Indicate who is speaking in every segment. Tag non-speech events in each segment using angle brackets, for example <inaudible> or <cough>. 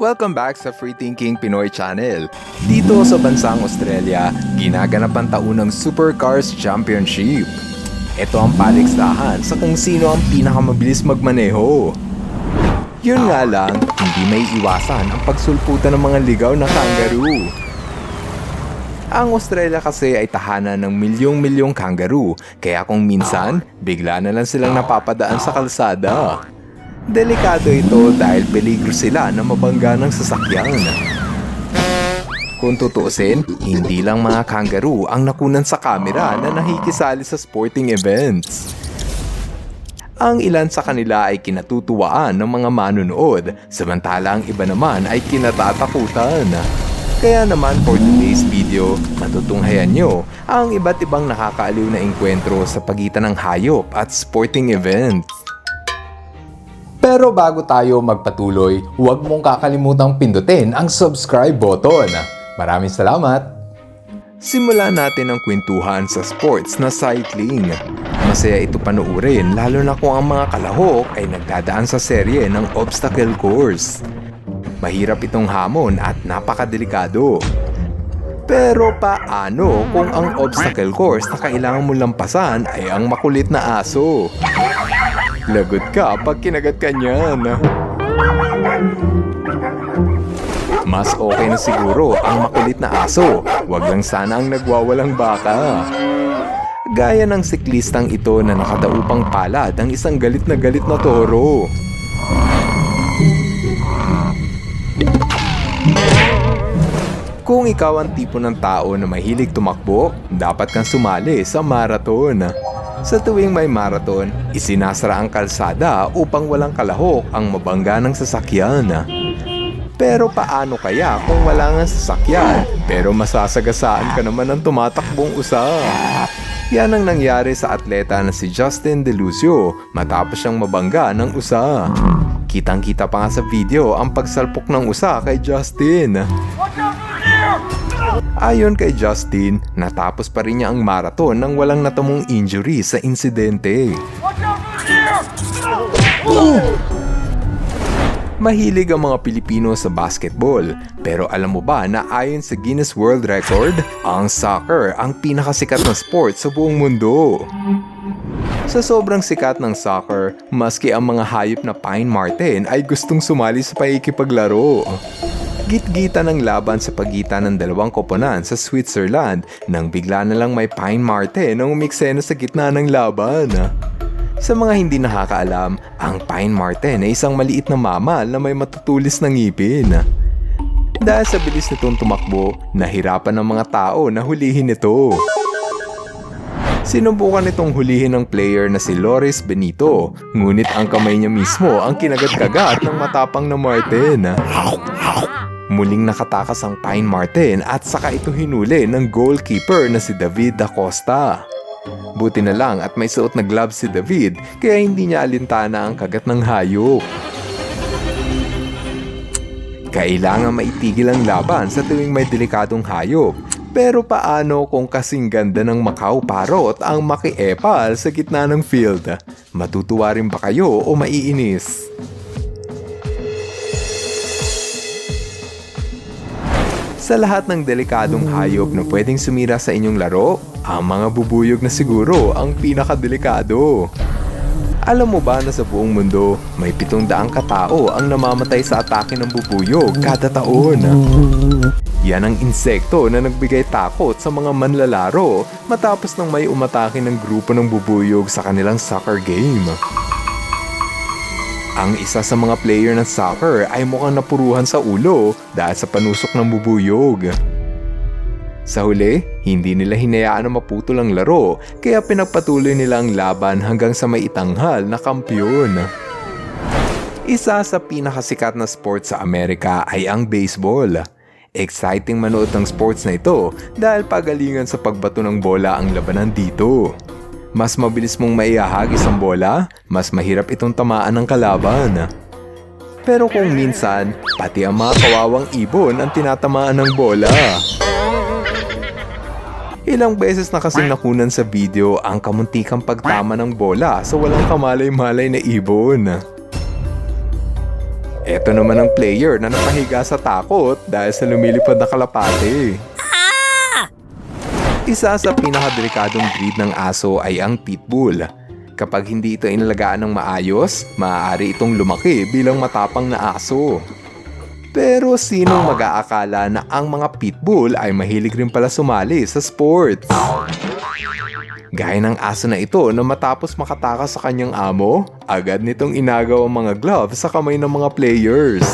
Speaker 1: Welcome back sa Free Thinking Pinoy Channel. Dito sa bansang Australia, ginaganap ang taunang Supercars Championship. Ito ang paligsahan sa kung sino ang pinakamabilis magmaneho. Yun nga lang, hindi may iwasan ang pagsulputan ng mga ligaw na kangaroo. Ang Australia kasi ay tahanan ng milyong-milyong kangaroo, kaya kung minsan, bigla na lang silang napapadaan sa kalsada. Delikado ito dahil peligro sila na mabangga ng sasakyan. Kung tutuusin, hindi lang mga kangaroo ang nakunan sa kamera na nakikisali sa sporting events. Ang ilan sa kanila ay kinatutuwaan ng mga manunood, samantala ang iba naman ay kinatatakutan. Kaya naman for today's video, matutunghayan nyo ang iba't ibang nakakaaliw na engkwentro sa pagitan ng hayop at sporting events. Pero bago tayo magpatuloy, huwag mong kakalimutang pindutin ang subscribe button. Maraming salamat! Simulan natin ang kwentuhan sa sports na cycling. Masaya ito panuurin lalo na kung ang mga kalahok ay nagdadaan sa serye ng obstacle course. Mahirap itong hamon at napakadelikado. Pero paano kung ang obstacle course na kailangan mo lampasan ay ang makulit na aso? Lagot ka pag kinagat ka niyan. Mas okay na siguro ang makulit na aso. Huwag lang sana ang nagwawalang baka. Gaya ng siklistang ito na nakadaupang palad ang isang galit na galit na toro. Kung ikaw ang tipo ng tao na mahilig tumakbo, dapat kang sumali sa marathon. Sa tuwing may marathon, isinasara ang kalsada upang walang kalahok ang mabangga ng sasakyan. Pero paano kaya kung wala nga sasakyan pero masasagasaan ka naman ng tumatakbong usa? Yan ang nangyari sa atleta na si Justin Delucio matapos siyang mabangga ng usa. Kitang-kita pa nga sa video ang pagsalpok ng usa kay Justin. Ayon kay Justin, natapos pa rin niya ang marathon nang walang natamong injury sa insidente. Mahilig ang mga Pilipino sa basketball, pero alam mo ba na ayon sa Guinness World Record, ang soccer ang pinakasikat na sport sa buong mundo. Sa sobrang sikat ng soccer, maski ang mga hayop na Pine Marten ay gustong sumali sa pakikipaglaro. Git-gita ng laban sa pagitan ng dalawang koponan sa Switzerland nang bigla na lang may Pine Marten ang umiksena sa gitna ng laban. Sa mga hindi nakakaalam, ang Pine Marten ay isang maliit na mamal na may matutulis na ngipin. Dahil sa bilis nitong tumakbo, nahirapan ng mga tao na hulihin ito. Sinubukan itong hulihin ng player na si Loris Benito, ngunit ang kamay niya mismo ang kinagat-kagat ng matapang na Marten. Muling nakatakas ang Pine Martin at saka ito hinuli ng goalkeeper na si David Da Costa. Buti na lang at may suot na gloves si David kaya hindi niya alintana ang kagat ng hayop. Kailangan maitigil ang laban sa tuwing may delikadong hayop. Pero paano kung kasing ganda ng Macau Parrot ang makiepal sa gitna ng field? Matutuwa rin ba kayo o maiinis? Sa lahat ng delikadong hayop na pwedeng sumira sa inyong laro, ang mga bubuyog na siguro ang pinakadelikado. Alam mo ba na sa buong mundo, may pitong daang katao ang namamatay sa atake ng bubuyog kada taon? Yan ang insekto na nagbigay takot sa mga manlalaro matapos nang may umatake ng grupo ng bubuyog sa kanilang soccer game. Ang isa sa mga player ng soccer ay mukhang napuruhan sa ulo dahil sa panusok ng bubuyog. Sa huli, hindi nila hinayaan na maputol ang laro kaya pinagpatuloy nila ang laban hanggang sa may itanghal na kampyon. Isa sa pinakasikat na sport sa Amerika ay ang baseball. Exciting manood ng sports na ito dahil pagalingan sa pagbato ng bola ang labanan dito. Mas mabilis mong maihahagis ang bola, mas mahirap itong tamaan ng kalaban. Pero kung minsan, pati ang mga kawawang ibon ang tinatamaan ng bola. Ilang beses na kasing nakunan sa video ang kamuntikang pagtama ng bola sa walang kamalay-malay na ibon. Eto naman ang player na napahiga sa takot dahil sa lumilipad na kalapate. Isa sa pinakadelikadong breed ng aso ay ang pitbull. Kapag hindi ito inalagaan ng maayos, maaari itong lumaki bilang matapang na aso. Pero sinong mag-aakala na ang mga pitbull ay mahilig rin pala sumali sa sports? Gaya ng aso na ito na matapos makatakas sa kanyang amo, agad nitong inagaw ang mga gloves sa kamay ng mga players.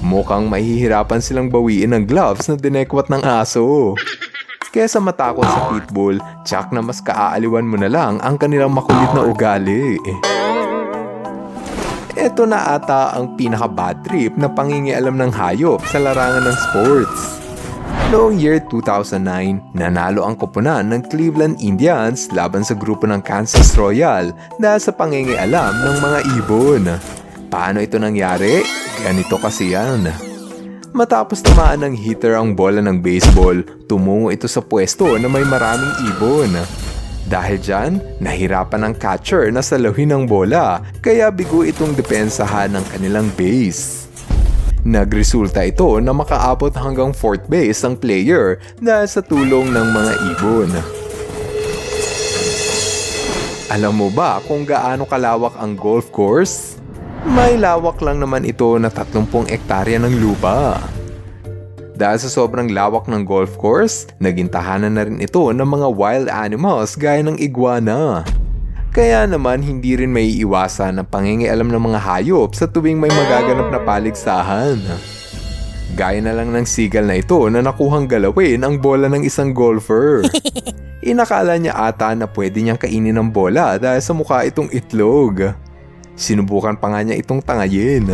Speaker 1: Mukhang mahihirapan silang bawiin ang gloves na dinekwat ng aso. Kesa matakot sa pitbull, tsak na mas kaaaliwan mo na lang ang kanilang makulit na ugali. Ito na ata ang pinaka-bad trip na pangingialam ng hayop sa larangan ng sports. Noong year 2009, nanalo ang koponan ng Cleveland Indians laban sa grupo ng Kansas Royal dahil sa pangingialam ng mga ibon. Paano ito nangyari? Ganito kasi yan. Matapos tamaan ng hitter ang bola ng baseball, tumungo ito sa pwesto na may maraming ibon. Dahil dyan, nahirapan ang catcher na saluhin ang bola, kaya bigo itong depensahan ng kanilang base. Nagresulta ito na makaabot hanggang fourth base ang player dahil sa tulong ng mga ibon. Alam mo ba kung gaano kalawak ang golf course? May lawak lang naman ito na 30 ektarya ng lupa. Dahil sa sobrang lawak ng golf course, naging tahanan na rin ito ng mga wild animals gaya ng iguana. Kaya naman hindi rin may iwasan ang pangingialam ng mga hayop sa tuwing may magaganap na paligsahan. Gaya na lang ng sigal na ito na nakuhang galawin ang bola ng isang golfer. <laughs> Inakala niya ata na pwede niyang kainin ang bola dahil sa mukha itong itlog. Sinubukan pa nga niya itong tangayin.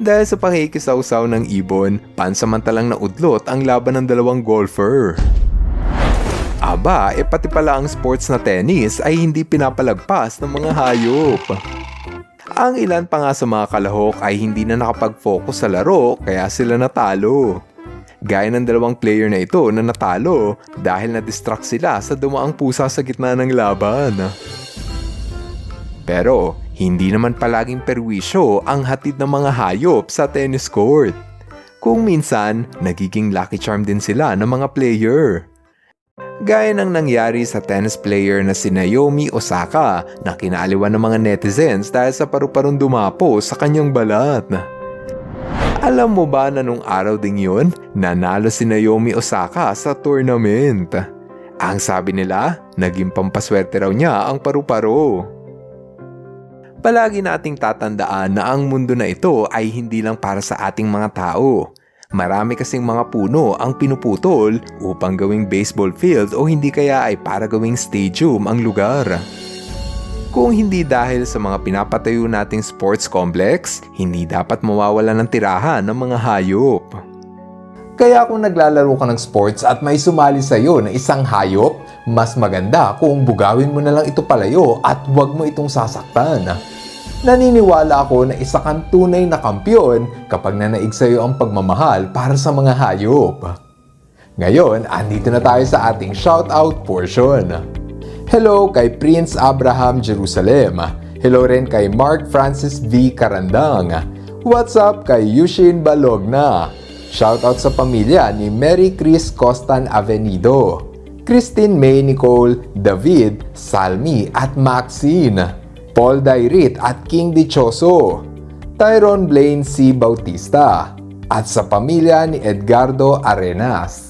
Speaker 1: Dahil sa pakikisaw-saw ng ibon, pansamantalang naudlot ang laban ng dalawang golfer. Aba, e pati pala ang sports na tennis ay hindi pinapalagpas ng mga hayop. Ang ilan pa nga sa mga kalahok ay hindi na nakapag-focus sa laro kaya sila natalo. Gaya ng dalawang player na ito na natalo dahil na-distract sila sa dumaang pusa sa gitna ng laban. Pero hindi naman palaging perwisyo ang hatid ng mga hayop sa tennis court. Kung minsan, nagiging lucky charm din sila ng mga player. Gaya ng nangyari sa tennis player na si Naomi Osaka na kinaaliwan ng mga netizens dahil sa paru-parong dumapo sa kanyang balat. Alam mo ba na nung araw ding yun, nanalo si Naomi Osaka sa tournament? Ang sabi nila, naging pampaswerte raw niya ang paru-paro. Palagi nating tatandaan na ang mundo na ito ay hindi lang para sa ating mga tao. Marami kasing mga puno ang pinuputol upang gawing baseball field o hindi kaya ay para gawing stadium ang lugar. Kung hindi dahil sa mga pinapatayo nating sports complex, hindi dapat mawawala ng tirahan ng mga hayop. Kaya kung naglalaro ka ng sports at may sumali sa iyo na isang hayop, mas maganda kung bugawin mo na lang ito palayo at huwag mo itong sasaktan. Naniniwala ako na isa kang tunay na kampyon kapag nanaig sa iyo ang pagmamahal para sa mga hayop. Ngayon, andito na tayo sa ating shoutout portion. Hello kay Prince Abraham Jerusalem. Hello rin kay Mark Francis V. Karandang. What's up kay Yushin Balogna. Shoutout sa pamilya ni Mary Chris Costan Avenido. Christine May Nicole, David, Salmi at Maxine. Paul Dairit at King Dichoso. Tyron Blaine C. Bautista. At sa pamilya ni Edgardo Arenas.